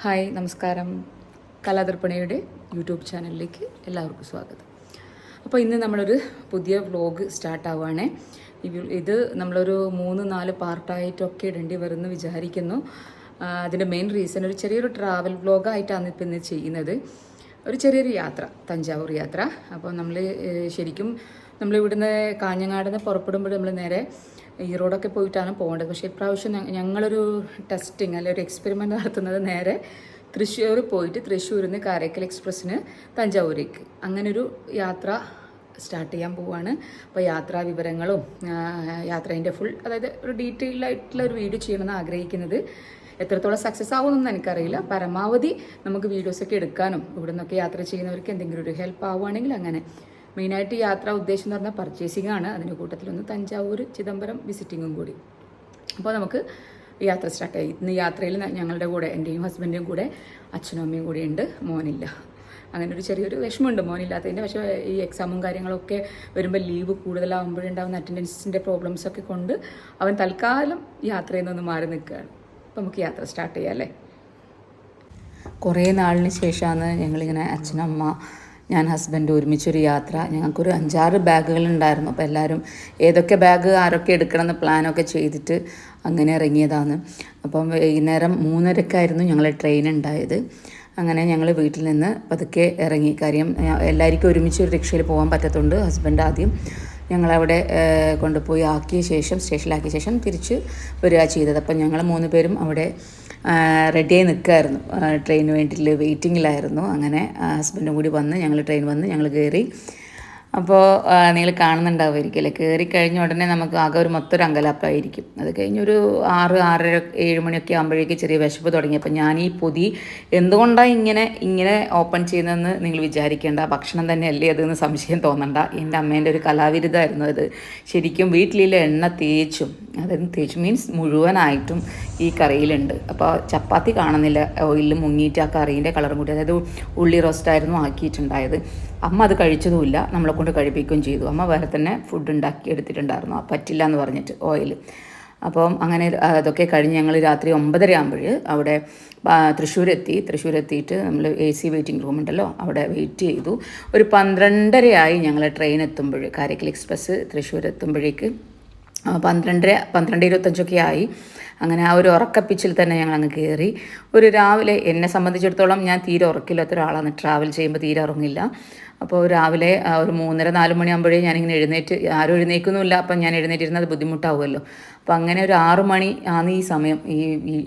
Hi നമസ്കാരം. കലാദർപ്പണയുടെ YouTube ചാനലിലേക്ക് എല്ലാവർക്കും സ്വാഗതം. അപ്പോൾ ഇന്ന് നമ്മളൊരു പുതിയ വ്ലോഗ് സ്റ്റാർട്ടാവുകയാണേ ഇത് നമ്മളൊരു മൂന്ന് നാല് പാർട്ടായിട്ടൊക്കെ ഇടേണ്ടി വരുമെന്ന് വിചാരിക്കുന്നു. അതിന്റെ മെയിൻ റീസൺ ഒരു ചെറിയൊരു ട്രാവൽ വ്ലോഗായിട്ടാണ് ഇപ്പം ഇന്ന് ചെയ്യുന്നത്. ഒരു ചെറിയൊരു യാത്ര തഞ്ചാവൂർ യാത്ര. അപ്പോൾ നമ്മൾ ശരിക്കും നമ്മൾ ഇവിടുന്ന് കാഞ്ഞങ്ങാട് പുറപ്പെടുമ്പോൾ നമ്മൾ നേരെ ഈറോഡൊക്കെ പോയിട്ടാണ് പോകേണ്ടത്. പക്ഷേ ഇപ്രാവശ്യം ഞങ്ങളൊരു ടെസ്റ്റിംഗ് അല്ലെങ്കിൽ ഒരു എക്സ്പെരിമെന്റ് നടത്തുന്നത് നേരെ തൃശ്ശൂർ പോയിട്ട് തൃശ്ശൂരിൽ നിന്ന് കാരക്കൽ എക്സ്പ്രസ്സിന് തഞ്ചാവൂരേക്ക്. അങ്ങനൊരു യാത്ര സ്റ്റാർട്ട് ചെയ്യാൻ പോവാണ്. അപ്പോൾ യാത്രാ വിവരങ്ങളും യാത്രേന്റെ ഫുൾ അതായത് ഒരു ഡീറ്റെയിൽഡ് ആയിട്ടുള്ള ഒരു വീഡിയോ ചെയ്യണമെന്ന് ആഗ്രഹിക്കുന്നത്. എത്രത്തോളം സക്സസ് ആവുമെന്നൊന്നും എനിക്കറിയില്ല. പരമാവധി നമുക്ക് വീഡിയോസൊക്കെ എടുക്കാനും ഇവിടെ നിന്നൊക്കെ യാത്ര ചെയ്യുന്നവർക്ക് എന്തെങ്കിലും ഒരു ഹെൽപ്പ് ആവുകയാണെങ്കിൽ അങ്ങനെ. മെയിനായിട്ട് യാത്രാ ഉദ്ദേശം എന്ന് പറഞ്ഞാൽ പർച്ചേസിംഗ് ആണ്. അതിന്റെ കൂട്ടത്തിലൊന്ന് തഞ്ചാവൂർ ചിദംബരം വിസിറ്റിങ്ങും കൂടി. അപ്പോൾ നമുക്ക് യാത്ര സ്റ്റാർട്ട് ആയി. ഇന്ന് യാത്രയിൽ ഞങ്ങളുടെ കൂടെ എന്റെയും ഹസ്ബൻഡും കൂടെ അച്ഛനും അമ്മയും കൂടെ ഉണ്ട്. മോനില്ല. അങ്ങനെ ഒരു ചെറിയൊരു വിഷമമുണ്ട് മോനില്ലാത്തതിന്റെ പക്ഷേ ഈ എക്സാമും കാര്യങ്ങളൊക്കെ വരുമ്പോൾ ലീവ് കൂടുതലാകുമ്പോഴുണ്ടാകുന്ന അറ്റൻഡൻസിന്റെ പ്രോബ്ലംസൊക്കെ കൊണ്ട് അവൻ തൽക്കാലം യാത്രയിൽ നിന്ന് മാറി നിൽക്കുകയാണ്. അപ്പോൾ നമുക്ക് യാത്ര സ്റ്റാർട്ട് ചെയ്യാം അല്ലേ? കുറേ നാളിന് ശേഷമാണ് ഞങ്ങളിങ്ങനെ അച്ഛനമ്മ ഞാൻ ഹസ്ബൻഡ് ഒരുമിച്ചൊരു യാത്ര. ഞങ്ങൾക്കൊരു അഞ്ചാറ് ബാഗുകൾ ഉണ്ടായിരുന്നു അപ്പോൾ എല്ലാവരും ഏതൊക്കെ ബാഗ് ആരൊക്കെ എടുക്കണമെന്ന് പ്ലാനൊക്കെ ചെയ്തിട്ട് അങ്ങനെ ഇറങ്ങിയതാണ്. അപ്പം വൈകുന്നേരം മൂന്നരക്കായിരുന്നു ഞങ്ങളെ ട്രെയിൻ ഉണ്ടായത്. അങ്ങനെ ഞങ്ങൾ വീട്ടിൽ നിന്ന് പതുക്കെ ഇറങ്ങി. കാര്യം എല്ലാവർക്കും ഒരുമിച്ച് ഒരു രക്ഷയിൽ പോകാൻ പറ്റത്തുണ്ട് ഹസ്ബൻഡ് ആദ്യം ഞങ്ങളവിടെ കൊണ്ടുപോയി ആക്കിയ ശേഷം സ്റ്റേഷനിലാക്കിയ ശേഷം തിരിച്ച് വരിക ചെയ്തത്. അപ്പം ഞങ്ങൾ മൂന്ന് പേരും അവിടെ റെഡിയായി നിൽക്കുമായിരുന്നു ട്രെയിന് വേണ്ടിയിട്ട് വെയിറ്റിങ്ങിലായിരുന്നു അങ്ങനെ ഹസ്ബൻഡും കൂടി വന്ന് ഞങ്ങൾ ട്രെയിൻ വന്ന് ഞങ്ങൾ കയറി അപ്പോൾ നിങ്ങൾ കാണുന്നുണ്ടാവുമായിരിക്കും. അല്ലേ? കയറി കഴിഞ്ഞ ഉടനെ നമുക്ക് ആകെ ഒരു മൊത്തം ഒരു അങ്കലാപ്പായിരിക്കും. അത് കഴിഞ്ഞൊരു ആറ് ആറര ഏഴ് മണിയൊക്കെ ആകുമ്പോഴേക്ക് ചെറിയ വിശപ്പ് തുടങ്ങി. അപ്പം ഞാൻ ഈ പൊതി എന്തുകൊണ്ടാണ് ഇങ്ങനെ ഇങ്ങനെ ഓപ്പൺ ചെയ്യുന്നതെന്ന് നിങ്ങൾ വിചാരിക്കേണ്ട. ഭക്ഷണം തന്നെ അല്ലേ അതെന്ന് സംശയം തോന്നണ്ട. എന്റെ അമ്മേന്റെ ഒരു കലാവിരുദ്ധമായിരുന്നു അത്. ശരിക്കും വീട്ടിലുള്ള എണ്ണ തേച്ചും. അതായത് തേച്ച് മീൻസ് മുഴുവനായിട്ടും ഈ കറിയിലുണ്ട്. അപ്പോൾ ചപ്പാത്തി കാണുന്നില്ല. ഓയിലിൽ മുങ്ങിയിട്ട് ആ കറീന്റെ കളറും കൂടി അതായത് ഉള്ളി റോസ്റ്റായിരുന്നു ആക്കിയിട്ടുണ്ടായത്. അമ്മ അത് കഴിച്ചതുമില്ല. നമ്മളെ കൊണ്ട് കഴിപ്പിക്കുകയും ചെയ്തു. അമ്മ വേറെ തന്നെ ഫുഡ് ഉണ്ടാക്കി എടുത്തിട്ടുണ്ടായിരുന്നു. പറ്റില്ല എന്ന് പറഞ്ഞിട്ട് ഓയിൽ അപ്പം അങ്ങനെ അതൊക്കെ കഴിഞ്ഞ് ഞങ്ങൾ രാത്രി ഒമ്പതര ആകുമ്പോൾ അവിടെ തൃശ്ശൂരെത്തി. തൃശ്ശൂരെത്തിയിട്ട് നമ്മൾ എ സി വെയിറ്റിംഗ് റൂം ഉണ്ടല്ലോ അവിടെ വെയിറ്റ് ചെയ്തു. ഒരു പന്ത്രണ്ടരയായി ഞങ്ങൾ ട്രെയിൻ എത്തുമ്പോൾ കാരക്കൽ എക്സ്പ്രസ് തൃശ്ശൂർ എത്തുമ്പോഴേക്ക് പന്ത്രണ്ടര പന്ത്രണ്ട് ഇരുപത്തഞ്ചൊക്കെ ആയി. അങ്ങനെ ആ ഒരു ഉറക്കപ്പിച്ചിൽ തന്നെ ഞങ്ങൾ അങ്ങ് കയറി ഒരു രാവിലെ എന്നെ സംബന്ധിച്ചിടത്തോളം ഞാൻ തീരെ ഉറക്കില്ലാത്ത ഒരാളാണ്. ട്രാവൽ ചെയ്യുമ്പോൾ തീരെ ഉറങ്ങില്ല. അപ്പോൾ രാവിലെ ഒരു മൂന്നര നാല് മണിയാകുമ്പോഴേ ഞാനിങ്ങനെ എഴുന്നേറ്റ് ആരും എഴുന്നേൽക്കുന്നുമില്ല. അപ്പം ഞാൻ എഴുന്നേറ്റിരുന്നത് ബുദ്ധിമുട്ടാവുമല്ലോ. അപ്പോൾ അങ്ങനെ ഒരു ആറു മണി ആണ് ഈ സമയം ഈ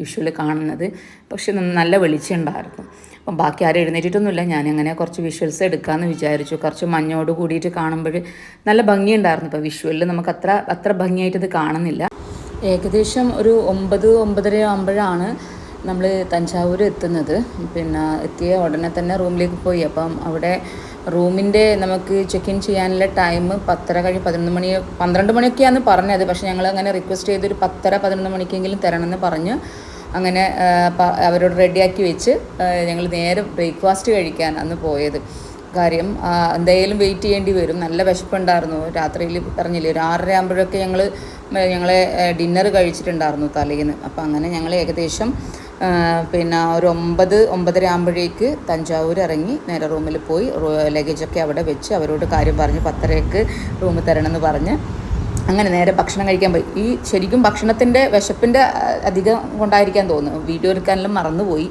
ഇഷ്യൂവിൽ കാണുന്നത്. പക്ഷെ നല്ല വെളിച്ചം ഉണ്ടായിരുന്നു. അപ്പം ബാക്കി ആരും എഴുന്നേറ്റിട്ടൊന്നുമില്ല. ഞാനങ്ങനെ കുറച്ച് വിഷ്വൽസ് എടുക്കാമെന്ന് വിചാരിച്ചു. കുറച്ച് മഞ്ഞോട് കൂടിയിട്ട് കാണുമ്പോൾ നല്ല ഭംഗിയുണ്ടായിരുന്നു. ഇപ്പോൾ വിഷ്വലിൽ നമുക്ക് അത്ര അത്ര ഭംഗിയായിട്ട് ഇത് കാണുന്നില്ല. ഏകദേശം ഒരു ഒമ്പത് ഒമ്പതര ആകുമ്പോഴാണ് നമ്മൾ തഞ്ചാവൂർ എത്തുന്നത്. പിന്നെ എത്തിയ ഉടനെ തന്നെ റൂമിലേക്ക് പോയി. അപ്പം അവിടെ റൂമിന്റെ നമുക്ക് ചെക്ക് ഇൻ ചെയ്യാനുള്ള ടൈം പത്തര കഴിഞ്ഞ് പതിനൊന്ന് മണി പന്ത്രണ്ട് മണിയൊക്കെയാണ് പറഞ്ഞത്. പക്ഷേ ഞങ്ങൾ അങ്ങനെ റിക്വസ്റ്റ് ചെയ്തൊരു പത്തര പതിനൊന്ന് മണിക്കെങ്കിലും തരണമെന്ന് പറഞ്ഞ് അങ്ങനെ അവരോട് റെഡിയാക്കി വെച്ച് ഞങ്ങൾ നേരെ ബ്രേക്ക്ഫാസ്റ്റ് കഴിക്കാൻ അന്ന് പോയത്. കാര്യം എന്തായാലും വെയിറ്റ് ചെയ്യേണ്ടി വരും. നല്ല വിശപ്പുണ്ടായിരുന്നു. രാത്രിയിൽ പറഞ്ഞില്ലേ ഒരു ആറര ആകുമ്പോഴൊക്കെ ഞങ്ങൾ ഞങ്ങളെ ഡിന്നർ കഴിച്ചിട്ടുണ്ടായിരുന്നു തലേന്ന്. അപ്പോൾ അങ്ങനെ ഞങ്ങൾ ഏകദേശം പിന്നെ ഒരു ഒമ്പത് ഒമ്പതര ആകുമ്പോഴേക്ക് തഞ്ചാവൂർ ഇറങ്ങി നേരെ റൂമിൽ പോയി. ലഗേജൊക്കെ അവിടെ വെച്ച് അവരോട് കാര്യം പറഞ്ഞ് പത്തരയ്ക്ക് റൂം തരണമെന്ന് പറഞ്ഞ് അങ്ങനെ നേരെ ഭക്ഷണം കഴിക്കാൻ പോയി. ഈ ശരിക്കും ഭക്ഷണത്തിന്റെ വിശപ്പിന്റെ അധികം കൊണ്ടായിരിക്കാൻ തോന്നുന്നു. വീഡിയോ എടുക്കാനെല്ലാം മറന്നുപോയി.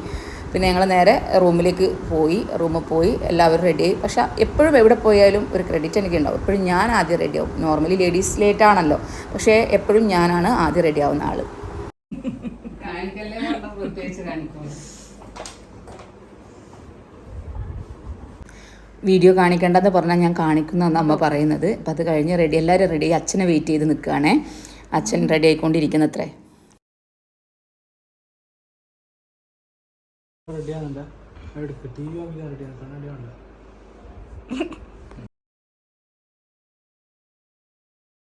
പിന്നെ ഞങ്ങൾ നേരെ റൂമിലേക്ക് പോയി. റൂമിൽ പോയി എല്ലാവരും റെഡിയായി പക്ഷേ എപ്പോഴും എവിടെ പോയാലും ഒരു ക്രെഡിറ്റ് എനിക്ക് ഉണ്ടാവും. എപ്പോഴും ഞാൻ ആദ്യം റെഡിയാവും നോർമലി ലേഡീസ് ലേറ്റ് ആണല്ലോ. പക്ഷേ എപ്പോഴും ഞാനാണ് ആദ്യം റെഡി ആവുന്ന ആൾ വീഡിയോ കാണിക്കേണ്ടെന്ന് പറഞ്ഞാൽ ഞാൻ കാണിക്കുന്നതെന്ന് അമ്മ പറയുന്നത്. അപ്പം അത് കഴിഞ്ഞ് റെഡി എല്ലാവരും റെഡി അച്ഛനെ വെയിറ്റ് ചെയ്ത് നിൽക്കുകയാണേ. അച്ഛൻ റെഡി ആയിക്കൊണ്ടിരിക്കുന്നത്രേ. റെഡിയാണല്ലേ എടുക്ക്. ടി വി റെഡിയാണ് വേണ്ട